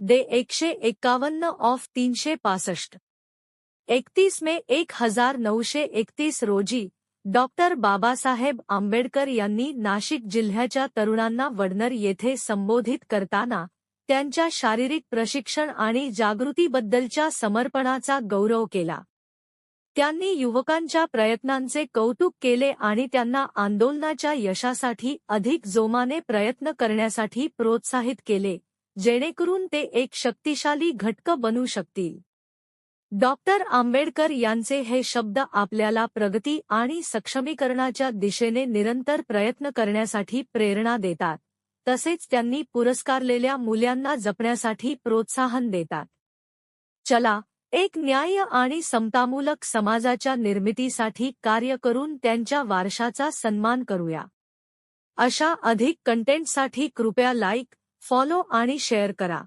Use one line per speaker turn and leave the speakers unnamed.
दे एकशे एक्कावन्न ऑफ तीनशे पासष्ट. एकतीस मे एक हजार नऊशे एकतीस रोजी डॉक्टर बाबासाहेब आंबेडकर यांनी नाशिक जिल्ह्याच्या तरुणांना वडनर येथे संबोधित करताना त्यांच्या शारीरिक प्रशिक्षण आणि जागृतीबद्दलच्या समर्पणाचा गौरव केला. त्यांनी युवकांच्या प्रयत्नांचे कौतुक केले आणि त्यांना आंदोलनाच्या यशासाठी अधिक जोमाने प्रयत्न करण्यासाठी प्रोत्साहित केले. जेणेकरून ते एक शक्तिशाली घटक बनू शकतील. डॉक्टर आंबेडकर यांचे हे शब्द आपल्याला प्रगती आणि सक्षमीकरणाच्या दिशेने निरंतर प्रयत्न करण्यासाठी प्रेरणा देतात तसेच त्यांनी पुरस्कारलेल्या मुल्यांना जपण्यासाठी प्रोत्साहन देतात. चला एक न्याय आणि समतामूलक समाजाच्या निर्मितीसाठी कार्य करून त्यांच्या वारशाचा सन्मान करूया. अशा अधिक कंटेंटसाठी कृपया लाईक फॉलो आणि शेअर करा.